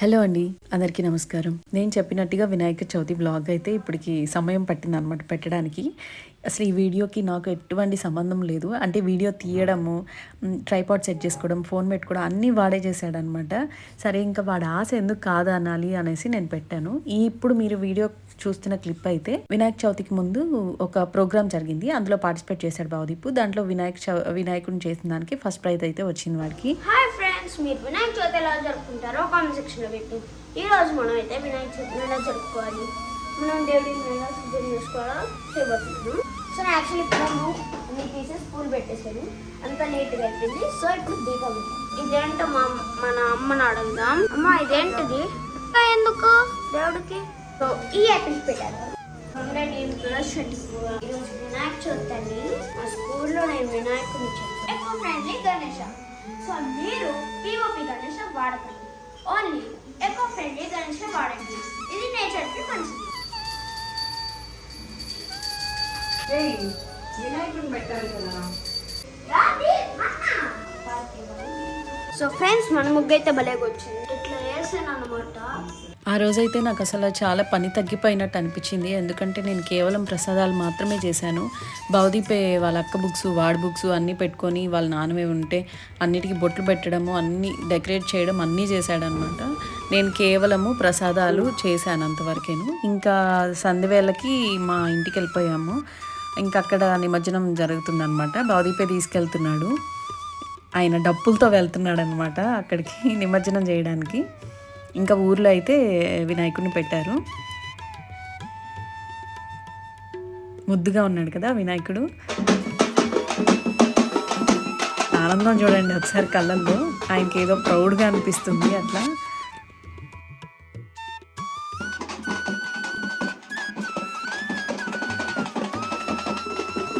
Hello అండి అందరికీ నమస్కారం. నేను చెప్పినట్టుగా వినాయక చవితి బ్లాగ్ అయితే ఇప్పటికి సమయం పట్టింది అనమాట పెట్టడానికి. అసలు ఈ వీడియోకి నాకు ఎటువంటి సంబంధం లేదు. అంటే వీడియో తీయడము ట్రైపాడ్ సెట్ చేసుకోవడం ఫోన్ పెట్టుకోవడం అన్నీ వాడే చేశాడనమాట సరే ఇంకా వాడు ఆశ ఎందుకు కాదు అనాలి అనేసి నేను పెట్టాను. ఈ ఇప్పుడు మీరు వీడియో చూస్తున్న క్లిప్ అయితే వినాయక చవితికి ముందు ఒక ప్రోగ్రామ్ జరిగింది. అందులో పార్టిసిపేట్ చేశాడు బావదీపు. దాంట్లో వినాయక చవి వినాయకుడిని చేసిన దానికి ఫస్ట్ ప్రైజ్ అయితే వచ్చింది వాడికి. ఫ్రెండ్స్ మీరు వినాయక చవితి ఎలా జరుపుకుంటారో కామెంట్ సెక్షన్లో పెట్టి. ఈరోజు మనం అయితే వినాయక చవితిని ఎలా జరుపుకోవాలి? మనం దేవుడిని ఎలా సిద్ధం చేసుకోవాలో? చేయబోతున్నాం సో నేను యాక్చువల్లీ ఇప్పుడు అన్ని పీసెస్ పూలు పెట్టేశాను. అంత నీట్గా అయిపోయింది. సో ఇప్పుడు దీపం. ఇదేంటో మా మన అమ్మని అడుగుదాం. అమ్మ ఇదేంటిది? ఎందుకు? దేవుడికి? సో ఈ యాపిల్స్ పెట్టారు. హండ్రెడ్ ఏం ప్లస్ ఈరోజు వినాయక చవితి అండి. మా స్కూల్లో నేను వినాయకుని ఎక్కువ ఫ్రెండ్లీ గణేష. సో మీరు పిఓపి గణేష వాడకండి. ఓన్లీ ఎకో ఫ్రెండ్లీ గణేష వాడండి. ఇది నేచర్కి మంచిది. వినాయకుడిని పెట్టాలి కదా. సో ఫ్రెండ్స్ మన ముగ్గు అయితే భలేగా వచ్చింది. ఇట్లా అనమాట ఆ రోజైతే నాకు అసలు చాలా పని తగ్గిపోయినట్టు అనిపించింది. ఎందుకంటే నేను కేవలం ప్రసాదాలు మాత్రమే చేశాను. భవదీపే వాళ్ళ అక్క బుక్స్ వాడి బుక్స్ అన్నీ పెట్టుకొని వాళ్ళ నాన్నమే ఉంటే అన్నిటికీ బొట్లు పెట్టడము అన్నీ డెకరేట్ చేయడం అన్నీ చేశాడనమాట నేను కేవలము ప్రసాదాలు చేశాను అంతవరకేను. ఇంకా సంధివేళకి మా ఇంటికి వెళ్ళిపోయాము. ఇంకా అక్కడ నిమజ్జనం జరుగుతుందనమాట భవదీపే తీసుకెళ్తున్నాడు. ఆయన డప్పులతో వెళ్తున్నాడు అనమాట అక్కడికి నిమజ్జనం చేయడానికి. ఇంకా ఊర్లో అయితే వినాయకుడిని పెట్టారు. ముద్దుగా ఉన్నాడు కదా వినాయకుడు. ఆనందం చూడండి ఒకసారి కళ్ళల్లో. ఆయనకి ఏదో ప్రౌడ్గా అనిపిస్తుంది అట్లా.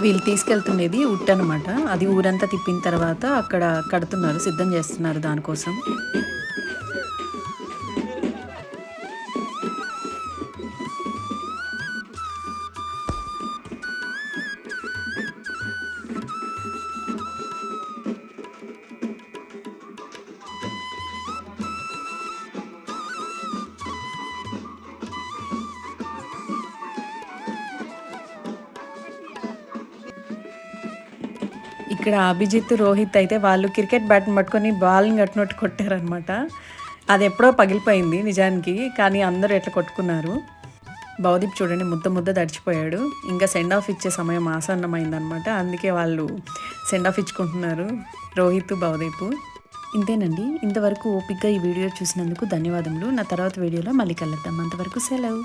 వీళ్ళు తీసుకెళ్తుండేది ఉట్ అనమాట అది ఊరంతా తిప్పిన తర్వాత అక్కడ కడుతున్నారు సిద్ధం చేస్తున్నారు దానికోసం. ఇక్కడ అభిజిత్ రోహిత్ అయితే వాళ్ళు క్రికెట్ బ్యాట్ని పట్టుకొని బాల్ని కట్టినట్టు కొట్టారనమాట అది ఎప్పుడో పగిలిపోయింది నిజానికి కానీ అందరూ ఎట్లా కొట్టుకున్నారు? భవదీప్ చూడండి ముద్ద ముద్ద తడిచిపోయాడు. ఇంకా సెండ్ ఆఫ్ ఇచ్చే సమయం ఆసన్నమైందనమాట అందుకే వాళ్ళు సెండ్ ఆఫ్ ఇచ్చుకుంటున్నారు. రోహిత్ భవదీప్ ఇంతేనండి. ఇంతవరకు ఓపిక్గా ఈ వీడియో చూసినందుకు ధన్యవాదములు. నా తర్వాత వీడియోలో మళ్ళీ కలుద్దాం. అంతవరకు సెలవు.